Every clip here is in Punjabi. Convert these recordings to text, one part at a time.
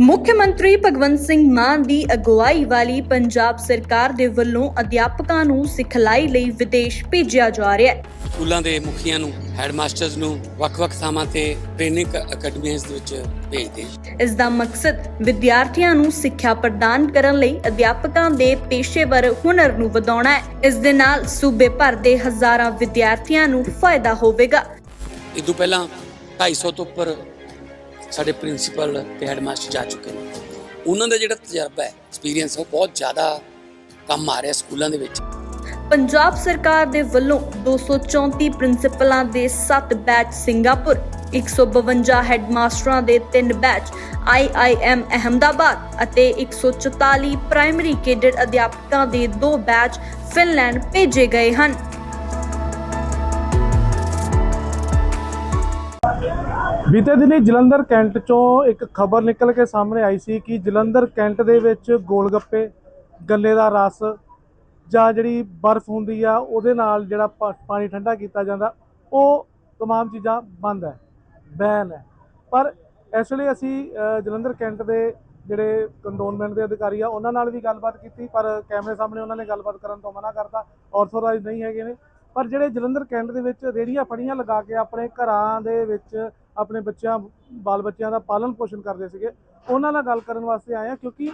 ਮੁੱਖ ਮੰਤਰੀ ਭਗਵੰਤ ਸਿੰਘ ਮਾਨ ਦੀ ਅਗਵਾਈ ਵਾਲੀ ਪੰਜਾਬ ਸਰਕਾਰ ਦੇ ਵੱਲੋਂ ਅਧਿਆਪਕਾਂ ਨੂੰ ਸਿਖਲਾਈ ਲਈ ਵਿਦੇਸ਼ ਭੇਜਿਆ ਜਾ ਰਿਹਾ ਹੈ। ਸਕੂਲਾਂ ਦੇ ਮੁਖੀਆਂ ਨੂੰ ਹੈਡਮਾਸਟਰਸ ਨੂੰ ਵੱਖ-ਵੱਖ ਥਾਵਾਂ ਤੇ ਟ੍ਰੇਨਿੰਗ ਅਕੈਡਮੀਆਂ ਦੇ ਵਿੱਚ ਭੇਜਦੇ। ਇਸ ਦਾ ਮਕਸਦ ਵਿਦਿਆਰਥੀਆਂ ਨੂੰ ਸਿੱਖਿਆ ਪ੍ਰਦਾਨ ਕਰਨ ਲਈ ਅਧਿਆਪਕਾਂ ਦੇ ਪੇਸ਼ੇਵਰ ਹੁਨਰ ਨੂੰ ਵਧਾਉਣਾ ਹੈ। ਇਸ ਦੇ ਨਾਲ ਸੂਬੇ ਭਰ ਦੇ ਹਜ਼ਾਰਾਂ ਵਿਦਿਆਰਥੀਆਂ ਨੂੰ ਫਾਇਦਾ ਹੋਵੇਗਾ। ਇਹ ਤੋਂ ਪਹਿਲਾਂ 250 ਤੋਂ ਉੱਪਰ ਸਾਡੇ ਪ੍ਰਿੰਸੀਪਲ ਤੇ ਹੈਡਮਾਸਟਰ ਜਾ ਚੁੱਕੇ ਨੇ। ਉਹਨਾਂ ਦਾ ਜਿਹੜਾ ਤਜਰਬਾ ਹੈ ਐਕਸਪੀਰੀਅੰਸ ਉਹ ਬਹੁਤ ਜ਼ਿਆਦਾ ਕੰਮ ਆ ਰਿਹਾ ਸਕੂਲਾਂ ਦੇ ਵਿੱਚ। ਪੰਜਾਬ ਸਰਕਾਰ ਦੇ ਵੱਲੋਂ 234 ਪ੍ਰਿੰਸੀਪਲਾਂ ਦੇ 7 ਬੈਚ ਸਿੰਗਾਪੁਰ 152 ਹੈਡਮਾਸਟਰਾਂ ਦੇ 3 ਬੈਚ IIM ਅਹਮਦਾਬਾਦ ਅਤੇ 144 ਪ੍ਰਾਇਮਰੀ ਕੇਡਰ ਅਧਿਆਪਕਾਂ ਦੇ 2 ਬੈਚ ਫਿਨਲੈਂਡ ਭੇਜੇ ਗਏ ਹਨ। ਬੀਤੇ ਦਿਨੀ ਜਲੰਧਰ ਕੈਂਟ ਚੋਂ ਇੱਕ ਖਬਰ ਨਿਕਲ ਕੇ ਸਾਹਮਣੇ ਆਈ ਸੀ ਕਿ ਜਲੰਧਰ ਕੈਂਟ ਦੇ ਵਿੱਚ ਗੋਲਗੱਪੇ ਗੰਨੇ ਦਾ ਰਸ ਜਾਂ ਜਿਹੜੀ ਬਰਫ਼ ਹੁੰਦੀ ਆ ਉਹਦੇ ਨਾਲ ਜਿਹੜਾ ਪਾ- ਪਾਣੀ ਠੰਡਾ ਕੀਤਾ ਜਾਂਦਾ ਉਹ तमाम ਚੀਜ਼ਾਂ ਬੰਦ ਹੈ ਬੈਨ ਹੈ ਪਰ ਇਸ ਵੇਲੇ ਅਸੀਂ ਅ, ਜਲੰਧਰ ਕੈਂਟ ਦੇ ਜਿਹੜੇ ਕੰਟੋਨਮੈਂਟ ਦੇ ਅਧਿਕਾਰੀ ਆ ਉਹਨਾਂ ਨਾਲ ਵੀ ਗੱਲਬਾਤ ਕੀਤੀ ਪਰ ਕੈਮਰੇ ਸਾਹਮਣੇ ਉਹਨਾਂ ਨੇ ਗੱਲਬਾਤ ਕਰਨ ਤੋਂ ਮਨਾ ਕਰਤਾ ਆਰਥੋਰਾਈਜ਼ ਨਹੀਂ ਹੈਗੇ ਨੇ ਪਰ ਜਿਹੜੇ ਜਲੰਧਰ ਕੈਂਟ ਦੇ ਵਿੱਚ ਰੇੜੀਆਂ ਫੜੀਆਂ ਲਗਾ ਕੇ ਆਪਣੇ ਘਰਾਂ ਦੇ ਵਿੱਚ ਆਪਣੇ ਬੱਚਿਆਂ, ਬਾਲ ਬੱਚਿਆਂ ਦਾ ਪਾਲਣ ਪੋਸ਼ਣ ਕਰਦੇ ਸੀਗੇ। ਉਹਨਾਂ ਨਾਲ ਗੱਲ ਕਰਨ ਵਾਸਤੇ ਆਏ ਆ ਕਿਉਂਕਿ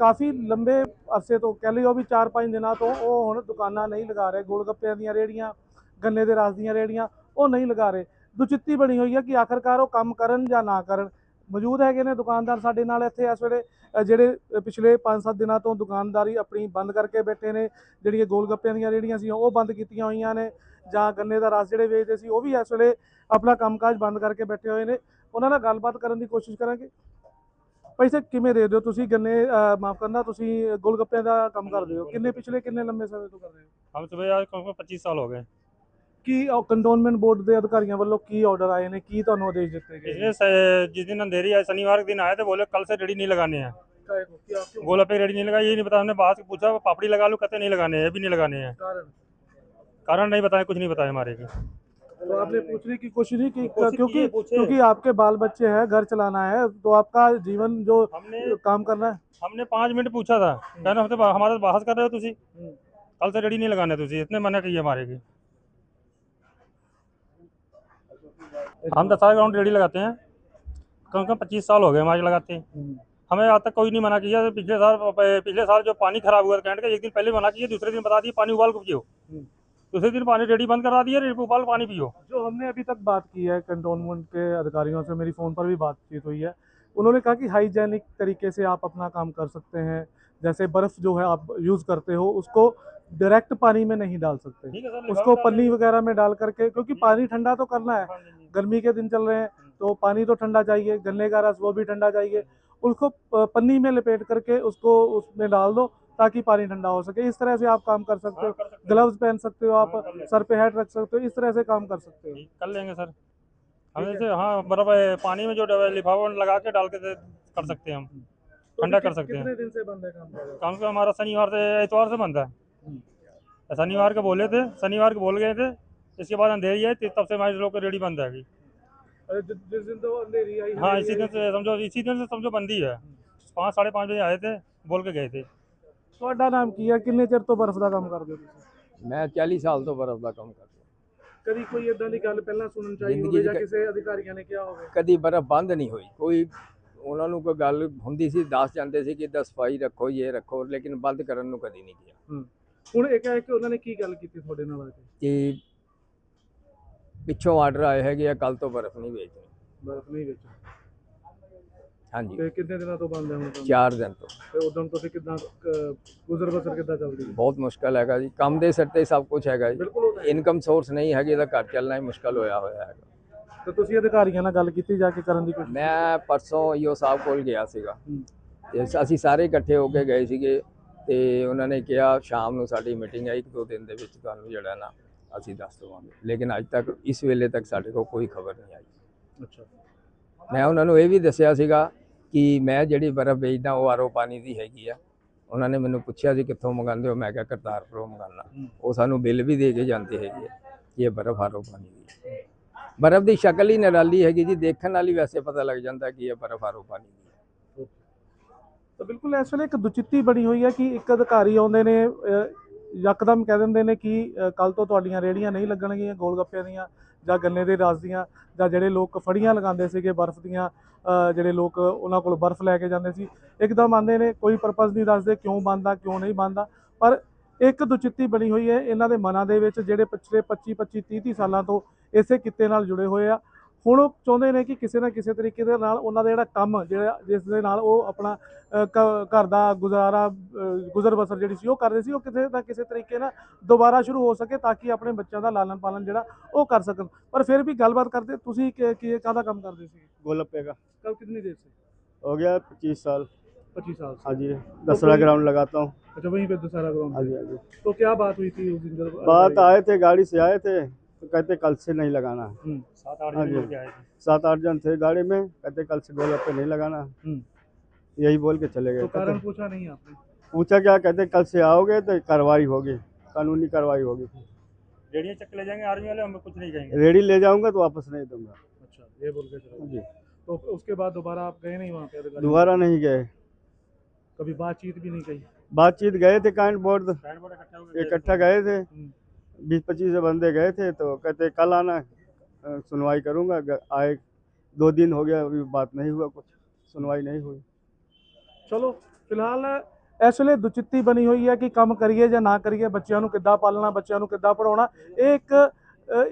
ਕਾਫੀ ਲੰਬੇ ਅਰਸੇ ਤੋਂ ਕਹਿ ਲਈਓ ਵੀ 4-5 ਦਿਨਾਂ ਤੋਂ ਉਹ ਹੁਣ ਦੁਕਾਨਾਂ ਨਹੀਂ ਲਗਾ ਰਹੇ। ਗੋਲਗੱਪਿਆਂ ਦੀਆਂ ਰੇੜੀਆਂ ਗੰਨੇ ਦੇ ਰਸ ਦੀਆਂ ਰੇੜੀਆਂ ਉਹ ਨਹੀਂ ਲਗਾ ਰਹੇ। ਦੁਚਿੱਤੀ ਬਣੀ ਹੋਈ ਹੈ ਕਿ ਆਖਰਕਾਰ ਉਹ ਕੰਮ ਕਰਨ ਜਾਂ ਨਾ ਕਰਨ। ਮੌਜੂਦ ਹੈਗੇ ਨੇ ਦੁਕਾਨਦਾਰ ਸਾਡੇ ਨਾਲ ਇੱਥੇ ਇਸ ਵੇਲੇ ਜਿਹੜੇ ਪਿਛਲੇ 5-7 ਦਿਨਾਂ ਤੋਂ ਦੁਕਾਨਦਾਰੀ ਆਪਣੀ ਬੰਦ ਕਰਕੇ ਬੈਠੇ ਨੇ। ਜਿਹੜੀਆਂ ਗੋਲਗੱਪਿਆਂ ਦੀਆਂ ਰੇੜੀਆਂ ਸੀ ਉਹ ਬੰਦ ਕੀਤੀਆਂ ਹੋਈਆਂ ਨੇ। ਜਾਂ ਗੰਨੇ ਦਾ ਰਸ ਜਿਹੜੇ ਵੇਚਦੇ ਸੀ ਉਹ ਵੀ ਇਸ ਵੇਲੇ ਆਪਣਾ ਕੰਮਕਾਜ ਬੰਦ ਕਰਕੇ ਬੈਠੇ ਹੋਏ ਨੇ ਉਹਨਾਂ ਨਾਲ ਗੱਲਬਾਤ ਕਰਨ ਦੀ ਕੋਸ਼ਿਸ਼ ਕਰਾਂਗੇ ਪੈਸੇ ਕਿਵੇਂ ਦੇ ਦਿਓ ਤੁਸੀਂ ਗੰਨੇ ਮਾਫ ਕਰਨਾ ਤੁਸੀਂ ਗੋਲਗੱਪਿਆਂ ਦਾ ਕੰਮ ਕਰਦੇ ਹੋ ਕਿੰਨੇ ਪਿਛਲੇ ਕਿੰਨੇ ਲੰਮੇ ਸਮੇਂ ਤੋਂ ਕਰ ਰਹੇ ਹੋ हम सुबह आज कम से कम पच्चीस साल हो गए ਕੀ ਕੰਟੋਨਮੈਂਟ ਬੋਰਡ ਦੇ ਅਧਿਕਾਰੀਆਂ ਵੱਲੋਂ ਕੀ ਆਰਡਰ ਆਏ ਨੇ ਕੀ ਤੁਹਾਨੂੰ ਆਦੇਸ਼ ਦਿੱਤੇ ਗਏ पिछले से- जिस दिन अंधेरी आए शनिवार के दिन आए थे बोले कल से रेडी नहीं लगाने हैं कारण गोला पे रेडी नहीं लगा ये नहीं पता हमने बात पूछा पापड़ी लगा लो कहते नहीं लगाने हैं ये भी नहीं लगाने हैं कारण नहीं बताया कुछ नहीं बताया हमारे की तो आपने पूछने की कोशिश नहीं की? क्योंकि क्योंकि आपके बाल बच्चे हैं घर चलाना है तो आपका जीवन जो हमने काम करना है। हमने पाँच मिनट पूछा था। कहना हमसे हमारे से बहस कर रहे हो हम्म। कल से रेडी नहीं लगाने तुसी। इतने मना किए हमारे की हम दस साल ग्राउंड रेडी लगाते हैं। कम से कम पच्चीस साल हो गए हमारे लगाते। हैं हमें आज तक कोई नहीं मना किया। पिछले साल पिछले साल जो पानी खराब हुआ था कैंट का एक दिन पहले मना किया दूसरे दिन बता दिए पानी उबाल के पियो। दूसरे दिन पानी रेडी बंद करा दिया उबाल पानी पियो। जो हमने अभी तक बात की है कंटोनमेंट के अधिकारियों से मेरी फ़ोन पर भी बातचीत हुई है। उन्होंने कहा कि हाइजेनिक तरीके से आप अपना काम कर सकते हैं। जैसे बर्फ़ जो है आप यूज़ करते हो उसको डायरेक्ट पानी में नहीं डाल सकते। उसको पन्नी वगैरह में डाल करके क्योंकि पानी ठंडा तो करना है। गर्मी के दिन चल रहे हैं तो पानी तो ठंडा चाहिए गन्ने का रस वो भी ठंडा चाहिए। उसको पन्नी में लपेट करके उसको उसमें डाल दो ताकि पानी ठंडा हो सके। इस तरह से आप काम कर सकते हो। ग्लव्स पहन सकते हो आप हाँ, सर पे हेड रख सकते हो। इस तरह से काम कर सकते हो। कर लेंगे सर। हम जैसे हाँ बर्फ़ पानी में जो लिफाफा लगा के डाल के कर सकते हैं हम। तो ठंडा अभी कर सकते हैं। दिन से बंद है काम? से हमारा शनिवार से इतवार से बंद है। हम्म। शनिवार के बोले थे शनिवार को बोल गए थे। इसके बाद अंधेरी है तब से हमारे लोग की रेडी बंद है। जिस दिन तो अंधेरी आई हाँ इसी दिन से समझो इसी दिन से समझो बंदी है पाँच साढ़े पाँच बजे आए थे बोल के गए थे। ਤੁਹਾਡਾ ਨਾਮ ਕੀ ਹੈ ਕਿੰਨੇ ਚਿਰ ਤੋਂ ਬਰਫ਼ ਦਾ ਕੰਮ ਕਰਦੇ ਹੋ ਤੁਸੀਂ? ਮੈਂ 40 ਸਾਲ ਤੋਂ ਬਰਫ਼ ਦਾ ਕੰਮ ਕਰਦਾ। ਕਦੀ ਕੋਈ ਇਦਾਂ ਦੀ ਗੱਲ ਪਹਿਲਾਂ ਸੁਣਨ ਚਾਹੀ ਜ਼ਿੰਦਗੀ ਹੋਵੇ ਚ ਜਾਂ ਕ- ਕਿਸੇ ਅਧਿਕਾਰੀਆਂ ਨੇ ਕਿਹਾ ਹੋਵੇ? ਕਦੀ ਬਰਫ਼ ਬੰਦ ਨਹੀਂ ਹੋਈ। ਕੋਈ ਉਹਨਾਂ ਨੂੰ ਕੋਈ ਗੱਲ ਹੁੰਦੀ ਸੀ ਦੱਸ ਜਾਂਦੇ ਸੀ ਕਿ ਇਹਦਾ ਸਫ਼ਾਈ ਰੱਖੋ ਇਹ ਰੱਖੋ ਲੇਕਿਨ ਬੰਦ ਕਰਨ ਨੂੰ ਕਦੀ ਨਹੀਂ ਗਿਆ ਹੁਣ ਇਹ ਕਹੇ ਕਿ ਉਹਨਾਂ ਨੇ ਕੀ ਗੱਲ ਕੀਤੀ ਤੁਹਾਡੇ ਨਾਲ ਆ ਕੇ? ਕਿ ਪਿੱਛੋਂ ਆਰਡਰ ਆਏ ਹੈਗੇ ਆ ਕੱਲ ਤੋਂ ਬਰਫ਼ ਨਹੀਂ ਵੇਚਣੀ। ਬਰਫ਼ ਨਹੀਂ ਵਿੱਚ ਹਾਂਜੀ। ਤੇ ਕਿੰਨੇ ਦਿਨਾਂ ਤੋਂ ਬੰਦ ਹੈ ਹੁਣ ਕੰਮ? 4 ਦਿਨ ਤੋਂ। ਤੇ ਉਦੋਂ ਤੁਸੀਂ ਕਿਦਾਂ ਗੁਜ਼ਰ ਬਸਰ ਕਿੱਦਾਂ ਚੱਲਦੀ ਹੈ? ਬਹੁਤ ਮੁਸ਼ਕਲ ਹੈਗਾ ਜੀ। ਕੰਮ ਦੇ ਸਿਰ ਤੇ ਸਭ ਕੁਝ ਹੈਗਾ ਜੀ। ਬਿਲਕੁਲ ਉਹ ਤਾਂ ਹੈ। ਇਨਕਮ ਸੋਰਸ ਨਹੀਂ ਹੈਗੀ ਇਹਦਾ ਘਰ ਚੱਲਣਾ ਹੀ ਮੁਸ਼ਕਲ ਹੋਇਆ ਹੋਇਆ ਹੈਗਾ। ਤੇ ਤੁਸੀਂ ਅਧਿਕਾਰੀਆਂ ਨਾਲ ਗੱਲ ਕੀਤੀ ਜਾ ਕੇ ਕਰਨ ਦੀ ਕੋਸ਼ਿਸ਼? ਮੈਂ ਪਰਸੋਂ ਈਓ ਸਾਹਿਬ ਕੋਲ ਗਿਆ ਸੀਗਾ। ਹੂੰ। ਤੇ ਅਸੀਂ ਸਾਰੇ ਇਕੱਠੇ ਹੋ ਕੇ ਗਏ ਸੀਗੇ ਤੇ ਉਹਨਾਂ ਨੇ ਕਿਹਾ ਸ਼ਾਮ ਨੂੰ ਸਾਡੀ ਮੀਟਿੰਗ ਹੈ ਇੱਕ ਦੋ ਦਿਨ ਦੇ ਵਿੱਚ ਤੁਹਾਨੂੰ ਜਿਹੜਾ ਨਾ ਅਸੀਂ ਦੱਸ ਦੇਵਾਂਗੇ। ਲੇਕਿਨ ਅੱਜ ਤੱਕ ਇਸ ਵੇਲੇ ਤੱਕ ਸਾਡੇ ਕੋਲ ਕੋਈ ਖਬਰ ਨਹੀਂ ਆਈ। ਅੱਛਾ। ਮੈਂ ਉਹਨਾਂ ਨੂੰ ਇਹ ਵੀ ਦੱਸਿਆ ਸੀਗਾ ਕਿ ਮੈਂ ਜਿਹੜੀ ਬਰਫ਼ ਵੇਚਦਾ ਉਹ ਆਰੋ ਪਾਣੀ ਦੀ ਹੈਗੀ ਆ। ਉਹਨਾਂ ਨੇ ਮੈਨੂੰ ਪੁੱਛਿਆ ਸੀ ਕਿੱਥੋਂ ਮੰਗਾਉਂਦੇ ਹੋ? ਮੈਂ ਕਿਹਾ ਕਰਤਾਰਪੁਰੋਂ ਮੰਗਾਉਣਾ ਉਹ ਸਾਨੂੰ ਬਿੱਲ ਵੀ ਦੇ ਕੇ ਜਾਂਦੇ ਹੈਗੇ ਆ ਕਿ ਇਹ ਬਰਫ਼ ਆਰੋ ਪਾਣੀ ਦੀ ਬਰਫ਼ ਦੀ ਸ਼ਕਲ ਹੀ ਨਿਰਾਲੀ ਹੈਗੀ ਜੀ। ਦੇਖਣ ਨਾਲ ਹੀ ਵੈਸੇ ਪਤਾ ਲੱਗ ਜਾਂਦਾ ਕਿ ਇਹ ਬਰਫ਼ ਆਰੋ ਪਾਣੀ ਦੀ ਹੈ। ਤਾਂ ਬਿਲਕੁਲ ਇਸ ਵੇਲੇ ਇੱਕ ਦੁਚਿੱਤੀ ਬਣੀ ਹੋਈ ਹੈ ਕਿ ਇੱਕ ਅਧਿਕਾਰੀ ਆਉਂਦੇ ਨੇ ਅਹ, ਯਕਦਮ ਕਹਿ ਦਿੰਦੇ ਨੇ ਕਿ ਕੱਲ ਤੋਂ ਤੁਹਾਡੀਆਂ ਰੇੜੀਆਂ ਨਹੀਂ ਲੱਗਣਗੀਆਂ ਗੋਲ ਗੱਪਿਆਂ ਦੀਆਂ। ਜਾਂ ਗੰਨੇ ਦੇ ਰਸ ਦੀਆਂ ਜਾਂ ਜਿਹੜੇ ਲੋਕ ਫੜੀਆਂ ਲਗਾਉਂਦੇ ਸੀਗੇ ਬਰਫ਼ ਦੀਆਂ ਜਿਹੜੇ ਲੋਕ ਉਹਨਾਂ ਕੋਲ ਬਰਫ਼ ਲੈ ਕੇ ਜਾਂਦੇ ਸੀ, ਇੱਕਦਮ ਆਉਂਦੇ ਨੇ, ਕੋਈ ਪਰਪਸ ਨਹੀਂ ਦੱਸਦੇ ਕਿਉਂ ਬੰਦਾ ਕਿਉਂ ਨਹੀਂ ਬੰਦਾ ਪਰ ਇੱਕ ਦੁਚਿੱਤੀ ਬਣੀ ਹੋਈ ਹੈ, ਇਹਨਾਂ ਦੇ ਮਨਾਂ ਦੇ ਵਿੱਚ ਜਿਹੜੇ ਪਿਛਲੇ 25 25 30 30 ਸਾਲਾਂ ਤੋਂ ਇਸੇ ਕਿੱਤੇ ਨਾਲ ਜੁੜੇ ਹੋਏ ਆ ਹੁਣ ਉਹ ਚਾਹੁੰਦੇ ਨੇ ਕਿ ਕਿਸੇ ਨਾ ਕਿਸੇ ਤਰੀਕੇ ਦੇ ਨਾਲ ਉਹਨਾਂ ਦਾ ਜਿਹੜਾ ਕੰਮ ਜਿਹੜਾ ਜਿਸ ਦੇ ਨਾਲ ਉਹ ਆਪਣਾ ਅਹ, ਕ- ਘਰ ਦਾ ਗੁਜ਼ਾਰਾ ਅਹ, ਗੁਜ਼ਰ ਬਸਰ ਜਿਹੜੀ ਸੀ ਉਹ ਕਰਦੇ ਸੀ ਉਹ ਕਿਸੇ ਨਾ ਕਿਸੇ ਤਰੀਕੇ ਨਾਲ ਦੁਬਾਰਾ ਸ਼ੁਰੂ ਹੋ ਸਕੇ ਤਾਂ ਕਿ ਆਪਣੇ ਬੱਚਿਆਂ ਦਾ ਲਾਲਨ ਪਾਲਨ ਜਿਹੜਾ ਉਹ ਕਰ ਸਕਣ ਪਰ ਫਿਰ ਵੀ ਗੱਲਬਾਤ ਕਰਦੇ ਤੁਸੀਂ ਕਿ ਕੀ ਕਾਹਦਾ ਕੰਮ ਕਰਦੇ ਸੀ गोलप्पे का ਕਬ ਕਿੰਨੀ ਦੇਰ ਸੇ हो गया पच्चीस साल 25 साल हाँ जी दसरा कोई- ग्राउंड लगाता हूँ अच्छा वहीं पे दूसरा हाँ ग्राउंड जी हाँ जी तो क्या बात हुई थी उस दिन जब बात आए थे गाड़ी से आए थे तो कहते कल से नहीं लगाना है। हम्म, सात आठ हाँ सात आठ जन थे गाड़ी में कहते कल से गोलप्पे नहीं लगाना हम्म। यही बोल के चले तो गए कारण पूछा नहीं आपने? पूछा क्या? कहते कल से आओगे तो कार्रवाई होगी कानूनी कार्रवाई होगी। रेडियो चक्कर ले जाएँगे आर्मी वाले हमें कुछ नहीं कहेंगे। रेडी ले जाऊँगा तो वापस नहीं दूँगा। अच्छा ये बोल के चलो हाँ जी। तो उसके बाद दोबारा आप गए नहीं वहाँ पे दोबारा नहीं गए। कभी बातचीत भी नहीं कही? बातचीत गए थे काइंड बोर्ड बोर्ड इकट्ठा गए थे। हम्म, बीस पच्चीस बंदे गए थे तो कहते कल आना अ, सुनवाई करूंगा ग- आए दो दिन हो गया अभी बात नहीं हुआ कुछ सुनवाई नहीं हुई ਚਲੋ ਫਿਲਹਾਲ ਇਸ ਵੇਲੇ ਦੁਚਿੱਤੀ ਬਣੀ ਹੋਈ ਹੈ ਕਿ ਕੰਮ ਕਰੀਏ ਜਾਂ ਨਾ ਕਰੀਏ ਬੱਚਿਆਂ ਨੂੰ ਕਿੱਦਾਂ ਪਾਲਣਾ ਬੱਚਿਆਂ ਨੂੰ ਕਿੱਦਾਂ ਪੜਾਉਣਾ ਇਹ ਇੱਕ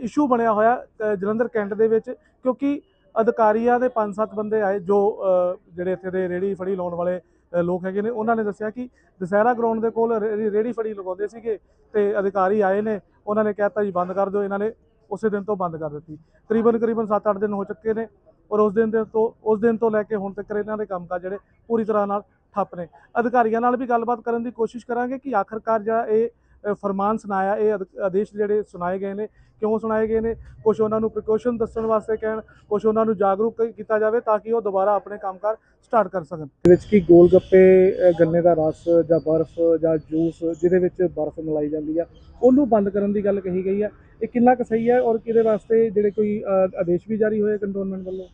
ਇਸ਼ੂ ਬਣਿਆ ਹੋਇਆ ਅ, ਜਲੰਧਰ ਕੈਂਟ ਦੇ ਵਿੱਚ ਕਿਉਂਕਿ ਅਧਿਕਾਰੀਆਂ ਦੇ 5-7 ਬੰਦੇ ਆਏ ਜੋ ਅ, ਜਿਹੜੇ ਇੱਥੇ ਦੇ ਰੇੜੀ ਫੜੀ ਲਾਉਣ ਵਾਲੇ ਅ, ਲੋਕ ਹੈਗੇ ਨੇ, ਉਹਨਾਂ ਨੇ ਦੱਸਿਆ ਕਿ ਦਸਹਿਰਾ ਗਰਾਊਂਡ ਦੇ ਕੋਲ ਰੇੜੀ ਰੇਹੜੀ ਫੜੀ ਲਗਾਉਂਦੇ ਸੀਗੇ ਤੇ ਅਧਿਕਾਰੀ ਆਏ ਨੇ, ਉਹਨਾਂ ਨੇ ਕਹਿਤਾ ਜੀ ਬੰਦ ਕਰ ਦਿਓ, ਇਹਨਾਂ ਨੇ ਉਸੇ ਦਿਨ ਤੋਂ ਬੰਦ ਕਰ ਦਿੱਤੀ। ਕਰੀਬਨ ਕਰੀਬਨ 7-8 ਦਿਨ ਹੋ ਚੁੱਕੇ ਨੇ ਔਰ ਉਸ ਦਿਨ ਦੇ ਤੋਂ, ਉਸ ਦਿਨ ਤੋਂ ਲੈ ਕੇ ਹੁਣ ਤੱਕ ਇਹਨਾਂ ਦੇ ਕੰਮਕਾਜ ਜਿਹੜੇ ਪੂਰੀ ਤਰ੍ਹਾਂ ਨਾਲ ਠੱਪ ਨੇ। ਅਧਿਕਾਰੀਆਂ ਨਾਲ ਵੀ ਗੱਲਬਾਤ ਕਰਨ ਦੀ ਕੋਸ਼ਿਸ਼ ਕਰਾਂਗੇ ਕਿ ਆਖਰਕਾਰ ਜਿਹੜਾ ਇਹ ਫਰਮਾਨ ਸੁਣਾਇਆ, ਇਹ ਅਧ- ਆਦੇਸ਼ ਜਿਹੜੇ ਸੁਣਾਏ ਗਏ ਨੇ, ਕਿਉਂ ਸੁਣਾਏ ਗਏ ਨੇ? ਕੁਝ ਉਹਨਾਂ ਨੂੰ ਪ੍ਰੀਕਾਸ਼ਨ ਦੱਸਣ ਵਾਸਤੇ ਕਹਿਣ ਕੁਝ ਉਹਨਾਂ ਨੂੰ ਜਾਗਰੂਕ ਕੀਤਾ ਜਾਵੇ ਤਾਂ ਕਿ ਉਹ ਦੁਬਾਰਾ ਆਪਣੇ ਕੰਮਕਾਰ ਸਟਾਰਟ ਕਰ ਸਕਣ। ਵਿੱਚ ਕੀ ਗੋਲ ਗੱਪੇ ਗੰਨੇ ਦਾ ਰਸ ਜਾਂ ਬਰਫ਼ ਜਾਂ ਜੂਸ ਜਿਹਦੇ ਵਿੱਚ ਬਰਫ਼ ਮਿਲਾਈ ਜਾਂਦੀ ਆ, ਉਹਨੂੰ ਬੰਦ ਕਰਨ ਦੀ ਗੱਲ ਕਹੀ ਗਈ ਹੈ ਇਹ ਕਿੰਨਾ ਕੁ ਸਹੀ ਹੈ ਔਰ ਕਿਹਦੇ ਵਾਸਤੇ ਜਿਹੜੇ ਕੋਈ ਆਦੇਸ਼ ਵੀ ਜਾਰੀ ਹੋਏ ਕੰਟੋਨਮੈਂਟ ਵੱਲੋਂ?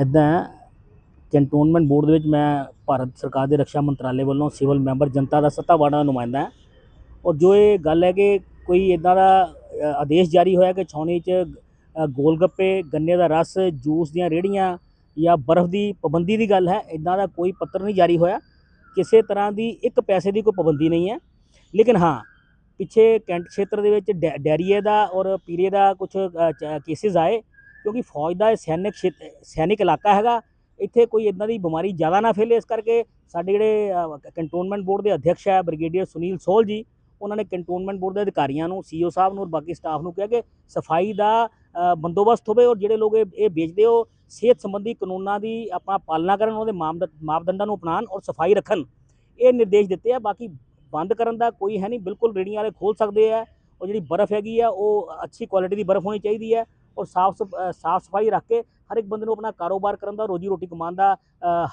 ਇੱਦਾਂ ਕੰਟੋਨਮੈਂਟ ਬੋਰਡ ਦੇ ਵਿੱਚ ਮੈਂ ਭਾਰਤ ਸਰਕਾਰ ਦੇ ਰੱਖਿਆ ਮੰਤਰਾਲੇ ਵੱਲੋਂ ਸਿਵਲ ਮੈਂਬਰ ਜਨਤਾ ਦਾ ਸੱਤਾ ਸੱਤਾਵਾੜਾ ਨੁਮਾਇੰਦਾ ਹਾਂ। ਔਰ ਜੋ ਇਹ ਗੱਲ ਹੈ ਕਿ ਕੋਈ ਇਦਾਂ ਦਾ ਆਦੇਸ਼ ਜਾਰੀ ਹੋਇਆ ਕਿ ਛਾਉਣੀ 'ਚ ਅ, ਗੋਲ ਗੱਪੇ ਗੰਨੇ ਦਾ ਰਸ ਜੂਸ ਦੀਆਂ ਰੇੜੀਆਂ ਜਾਂ ਬਰਫ਼ ਦੀ ਪਾਬੰਦੀ ਦੀ ਗੱਲ ਹੈ ਇਦਾਂ ਦਾ ਕੋਈ ਪੱਤਰ ਨਹੀਂ ਜਾਰੀ ਹੋਇਆ। ਕਿਸੇ ਤਰ੍ਹਾਂ ਦੀ ਇੱਕ ਪੈਸੇ ਦੀ ਕੋਈ ਪਾਬੰਦੀ ਨਹੀਂ ਹੈ। ਲੇਕਿਨ ਹਾਂ ਪਿੱਛੇ ਕੈਂਟ ਖੇਤਰ ਦੇ ਵਿੱਚ ਡੈ- ਡੈਰੀਏ ਦਾ ਔਰ ਪੀਰੀਏ ਦਾ ਕੁਝ ਕੇਸਿਸ ਆਏ ਕਿਉਂਕਿ ਫੌਜ ਦਾ ਇਹ ਸੈਨਿਕ ਖੇਤ- ਸੈਨਿਕ ਇਲਾਕਾ ਹੈਗਾ। ਇੱਥੇ ਕੋਈ ਇਦਾਂ ਦੀ ਬਿਮਾਰੀ ਜ਼ਿਆਦਾ ਨਾ ਫੈਲੇ। ਇਸ ਕਰਕੇ ਸਾਡੇ ਜਿਹੜੇ ਕੰਟੋਨਮੈਂਟ ਬੋਰਡ ਦੇ ਅਧਿਕਸ਼ ਹੈ ਬ੍ਰਿਗੇਡੀਅਰ ਸੁਨੀਲ ਸੋਲ ਜੀ ਉਹਨਾਂ ਨੇ ਕੰਟੋਨਮੈਂਟ ਬੋਰਡ ਦੇ ਅਧਿਕਾਰੀਆਂ ਨੂੰ ਸੀਓ ਸਾਹਿਬ ਨੂੰ ਔਰ ਬਾਕੀ ਸਟਾਫ ਨੂੰ ਕਿਹਾ ਕਿ ਸਫ਼ਾਈ ਦਾ ਬੰਦੋਬਸਤ ਹੋਵੇ ਔਰ ਜਿਹੜੇ ਲੋਕ ਇਹ ਵੇਚਦੇ ਹੋ, ਸਿਹਤ ਸੰਬੰਧੀ ਕਾਨੂੰਨਾਂ ਦੀ ਆਪਣਾ ਪਾਲਣਾ ਕਰਨ ਉਹਦੇ ਮਾਪਦ- ਮਾਪਦੰਡਾਂ ਨੂੰ ਅਪਣਾਉਣ ਔਰ ਸਫ਼ਾਈ ਰੱਖਣ। ਇਹ ਨਿਰਦੇਸ਼ ਦਿੱਤੇ ਆ, ਬਾਕੀ ਬੰਦ ਕਰਨ ਦਾ ਕੋਈ ਹੈ ਨਹੀਂ, ਬਿਲਕੁਲ ਰੇੜੀਆਂ ਵਾਲੇ ਖੋਲ ਸਕਦੇ ਆ, ਉਹ ਜਿਹੜੀ ਬਰਫ਼ ਹੈਗੀ ਆ, ਉਹ ਅੱਛੀ ਕੁਆਲਿਟੀ ਦੀ ਬਰਫ਼ ਹੋਣੀ ਚਾਹੀਦੀ ਹੈ ਔਰ ਸਾਫ਼ ਸਾਫ਼ ਸਫ਼ਾਈ ਰੱਖ ਕੇ ਹਰ ਇੱਕ ਬੰਦੇ ਨੂੰ ਆਪਣਾ ਕਾਰੋਬਾਰ ਕਰਨ ਦਾ ਰੋਜੀ ਰੋਟੀ ਕਮਾਉਣ ਦਾ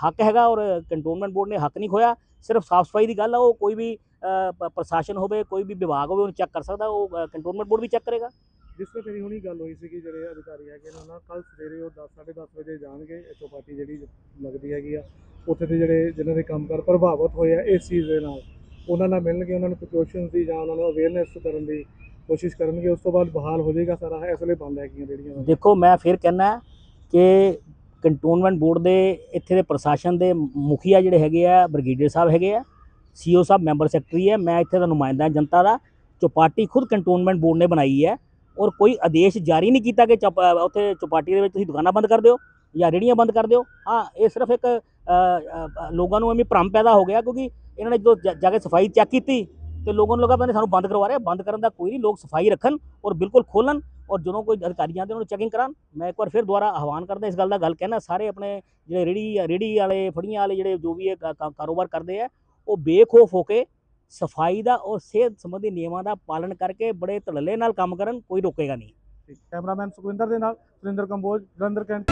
ਹੱਕ ਹੈਗਾ ਔਰ ਕੰਟੋਨਮੈਂਟ ਬੋਰਡ ਨੇ ਹੱਕ ਨਹੀਂ ਖੋਇਆ, ਸਿਰਫ ਸਾਫ਼ ਸਫ਼ਾਈ ਦੀ ਗੱਲ ਆ, ਉਹ ਕੋਈ ਵੀ ਪ੍ਰਸ਼ਾਸਨ ਹੋਵੇ ਕੋਈ ਵੀ ਵਿਭਾਗ ਹੋਵੇ ਉਹਨੂੰ ਚੈੱਕ ਕਰ ਸਕਦਾ ਉਹ ਕੰਟੋਨਮੈਂਟ ਬੋਰਡ ਵੀ ਚੈੱਕ ਕਰੇਗਾ। ਜਿਸ ਤੇ ਮੇਰੀ ਹੁਣੀ ਗੱਲ ਹੋਈ ਸੀ ਕਿ ਜਿਹੜੇ ਅਧਿਕਾਰੀ ਹੈਗੇ ਨੇ ਉਹਨਾਂ ਕੱਲ ਸਵੇਰੇ ਉਹ 10 10:30 ਵਜੇ ਜਾਣਗੇ ਚੌਪਾਟੀ ਜਿਹੜੀ ਲੱਗਦੀ ਹੈਗੀ ਆ ਉੱਥੇ ਦੇ ਜਿਹੜੇ ਜਿਨ੍ਹਾਂ ਦੇ ਕੰਮਕਾਰ ਪ੍ਰਭਾਵਿਤ ਹੋਏ ਆ ਇਸ ਚੀਜ਼ ਦੇ ਨਾਲ ਉਹਨਾਂ ਨਾਲ ਮਿਲਣਗੇ ਉਹਨਾਂ ਨੂੰ ਪ੍ਰੀਕਾਸ਼ਨਸ ਦੀ ਜਾਂ ਉਹਨਾਂ ਨੂੰ ਅਵੇਅਰਨੈਸ ਕਰਨ ਦੀ ਕੋਸ਼ਿਸ਼ ਕਰਨਗੇ ਉਸ ਤੋਂ ਬਾਅਦ ਬਹਾਲ ਹੋ ਜਾਏਗਾ ਸਾਰਾ ਇਸ ਵੇਲੇ ਬੰਦ ਹੈਗੀਆਂ ਜਿਹੜੀਆਂ ਦੇਖੋ ਮੈਂ ਫਿਰ ਕਹਿਣਾ ਕਿ ਕੰਟੋਨਮੈਂਟ ਬੋਰਡ ਦੇ ਇੱਥੇ ਦੇ ਪ੍ਰਸ਼ਾਸਨ ਦੇ ਮੁਖੀਆ ਜਿਹੜੇ ਹੈਗੇ ਆ ਬ੍ਰਿਗੇਡੀਅਰ ਸਾਹਿਬ ਹੈਗੇ ਆ ਸੀਓ ਸਾਹਿਬ, ਮੈਂਬਰ ਸੈਕਟਰੀ ਹੈ। ਮੈਂ ਇੱਥੇ ਦਾ ਨੁਮਾਇੰਦਾ ਜਨਤਾ ਦਾ ਚੌਪਾਟੀ ਖੁਦ ਕੰਟੋਨਮੈਂਟ ਬੋਰਡ ਨੇ ਬਣਾਈ ਹੈ ਔਰ ਕੋਈ ਆਦੇਸ਼ ਜਾਰੀ ਨਹੀਂ ਕੀਤਾ ਕਿ ਚੌਪ- ਉੱਥੇ ਚੌਪਾਟੀ ਦੇ ਵਿੱਚ ਤੁਸੀਂ ਦੁਕਾਨਾਂ ਬੰਦ ਕਰ ਦਿਓ ਜਾਂ ਰੇੜੀਆਂ ਬੰਦ ਕਰ ਦਿਓ। ਹਾਂ, ਇਹ ਸਿਰਫ ਇੱਕ ਲੋਕਾਂ ਨੂੰ ਐਵੇਂ ਭਰਮ ਪੈਦਾ ਹੋ ਗਿਆ ਕਿਉਂਕਿ ਇਹਨਾਂ ਨੇ ਜਦੋਂ ਜਾ- ਜਾ ਕੇ ਸਫ਼ਾਈ ਚੈੱਕ ਕੀਤੀ ਤੇ ਲੋਕਾਂ ਨੂੰ ਲੱਗਾ ਪੈਂਦੇ ਸਾਨੂੰ ਬੰਦ ਕਰਵਾ ਰਹੇ ਬੰਦ ਕਰਨ ਦਾ ਕੋਈ ਨਹੀਂ, ਲੋਕ ਸਫ਼ਾਈ ਰੱਖਣ ਔਰ ਬਿਲਕੁਲ ਖੋਲਣ ਔਰ ਜਦੋਂ ਕੋਈ ਅਧਿਕਾਰੀ ਜਾਂਦੇ ਉਹਨਾਂ ਨੂੰ ਚੈਕਿੰਗ ਕਰਾਉਣ। ਮੈਂ ਇੱਕ ਵਾਰ ਫਿਰ ਦੁਬਾਰਾ ਆਹਵਾਨ ਕਰਦਾ ਇਸ ਗੱਲ ਦਾ ਗੱਲ ਕਹਿਣਾ, ਸਾਰੇ ਆਪਣੇ ਜਿਹੜੇ ਰੇੜੀ ਰੇੜੀ ਵਾਲੇ, ਫੜੀਆਂ ਵਾਲੇ ਜਿਹੜੇ ਜੋ ਵੀ ਇਹ ਕਾਰੋਬਾਰ ਕਰਦੇ ਆ ਉਹ ਬੇਖੌਫ ਹੋ ਕੇ ਸਫ਼ਾਈ ਦਾ ਔਰ ਸਿਹਤ ਸੰਬੰਧੀ ਨਿਯਮਾਂ ਦਾ ਪਾਲਣ ਕਰਕੇ ਬੜੇ ਧੜਲੇ ਨਾਲ ਕੰਮ ਕਰਨ, ਕੋਈ ਰੋਕੇਗਾ ਨਹੀਂ। ਕੈਮਰਾਮੈਨ ਸੁਖਵਿੰਦਰ ਦੇ ਨਾਲ, ਸੁਰਿੰਦਰ ਕੰਬੋਜ, ਜਲੰਧਰ ਕੈਂਟ